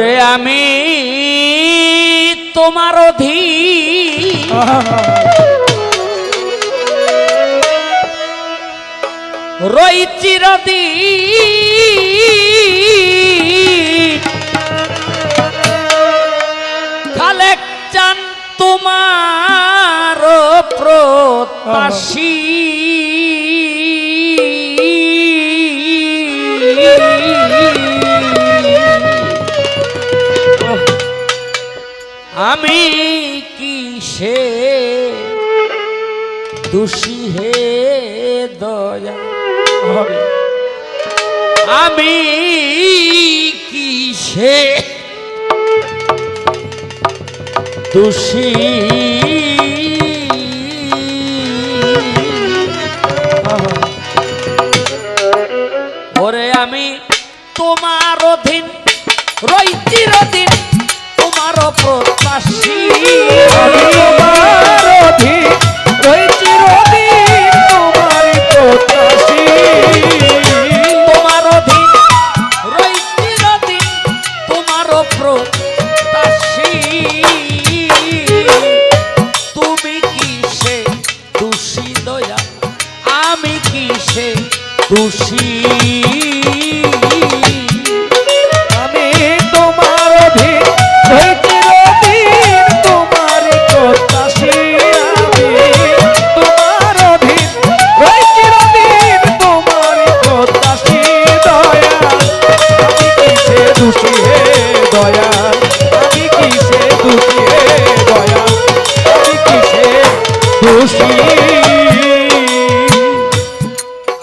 ওরে আমি তোমার অধীন। রই চিরদিন আমি কি সে? দোষী হে দয়া। আমি কি সে? দোষী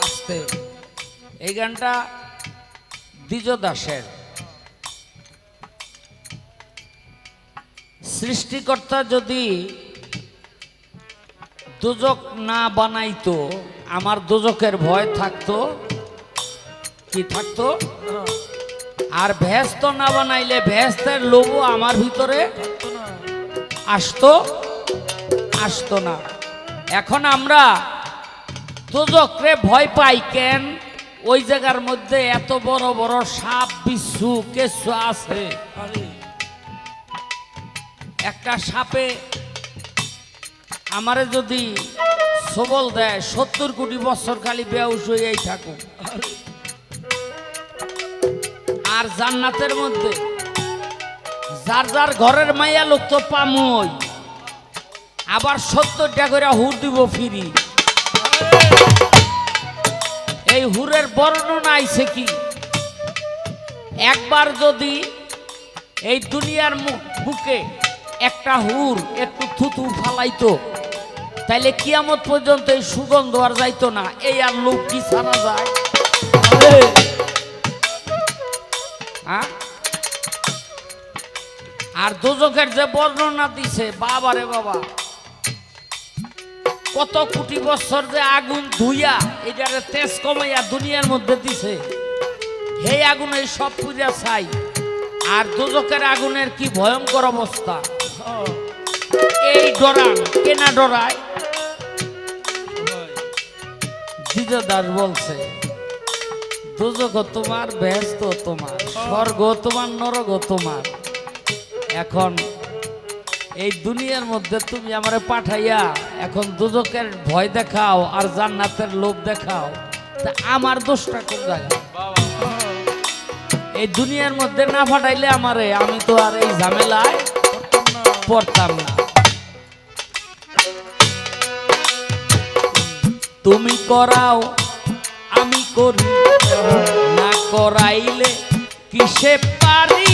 আস্তে। এই গানটা দ্বিজ দাসের। সৃষ্টিকর্তা যদি দুজক না বানাইতো আমার দুজকের ভয় থাকতো কি থাকতো? আর ভেস্ত না বানাইলে ভেস্তের লোভও আমার ভিতরে আসতো আসতো না। এখন আমরা দুজকরে ভয় পাই কেন? ওই জায়গার মধ্যে এত বড় বড় সাপ, বিচ্ছু, কেঁচু আছে। একটা সাপে আমারে যদি সবল দেয়, সত্তর কোটি বছর খালি বেউস হয়েই থাকুক। আর জান্নাতের মধ্যে যার যার ঘরের মাইয়া লোক তো পামই। আবার সত্তরটা করে হুর দিব ফিরি। এই হুরের বর্ণনা আইছে কি? একবার যদি এই দুনিয়ার মুখ বুকে একটা হুর একটু থুতু ফালাইতো, তাইলে কিয়ামত পর্যন্ত এই সুগন্ধ আর যাইতো না। এই আর লোক কি ছাড়া যায়? হ্যাঁ? আর দুজকের যে বর্ণনা দিছে, বাবারে বাবা। কত কোটি বছর যে আগুন ধুইয়া এটারে তেজ কমাইয়া দুনিয়ার মধ্যে দিছে। সেই আগুনে সব পূজা চাই। আর দুজকের আগুনের কি ভয়ঙ্কর অবস্থা। এই ডরান কেনা ডরায়। দাস বলছে দুজক তোমার, ব্যস্ত তোমার, স্বর্গ তোমার নরক তোমার। এখন এই দুনিয়ার মধ্যে তুমি আমারে পাঠাইয়া এখন দুজকের ভয় দেখাও আর জান্নাতের লোভ দেখাও, তা আমার দোষটা কোন জায়গায়? এই দুনিয়ার মধ্যে না পাঠাইলে আমারে আমি তো আর এই ঝামেলায় পড়তাম না। তুমি করাও, আমি করি, না করাইলে কিসে পারি?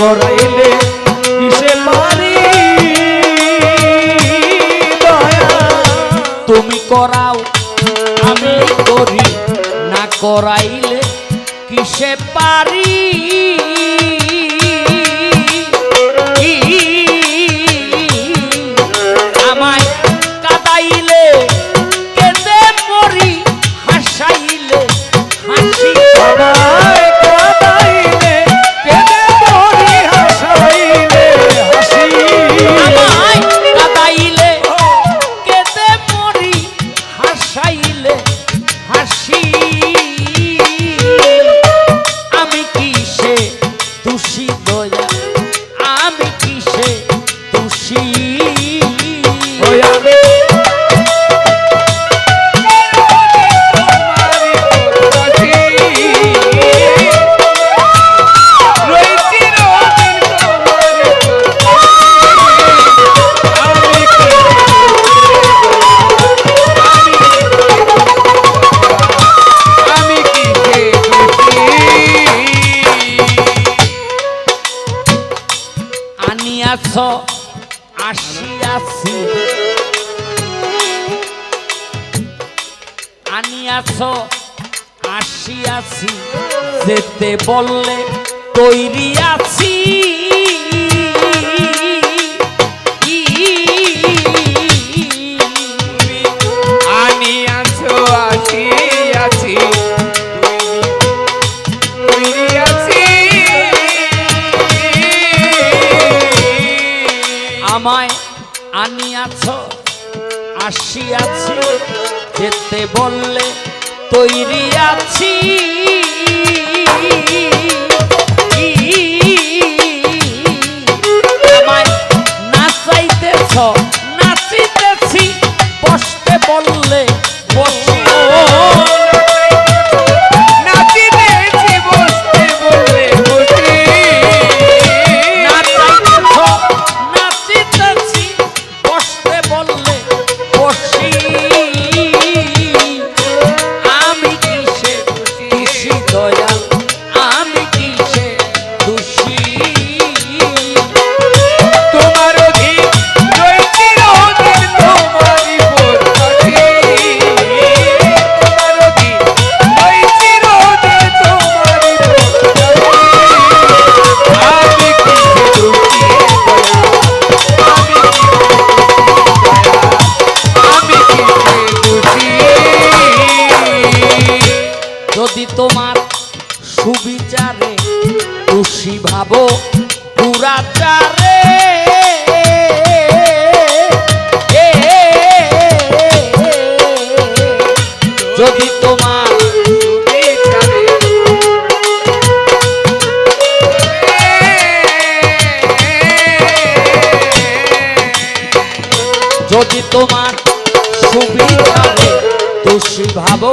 করাইলে কিসে পারি? তুমি করাও আমি করি না করাইলে কিসে পারি? আসিয়াছি। আসি আসিয়াছি। যেতে বললে তৈরি আছি। খুশি আছি। যেতে বললে তৈরি আছি। আমায় নাচাইতেছ নাচিতেছি বসতে বললে তোমার সুবিচারে খুশি ভাবো দুরাচারে যদি তোমার যদি তোমার সুবিচারে দোষী ভাবো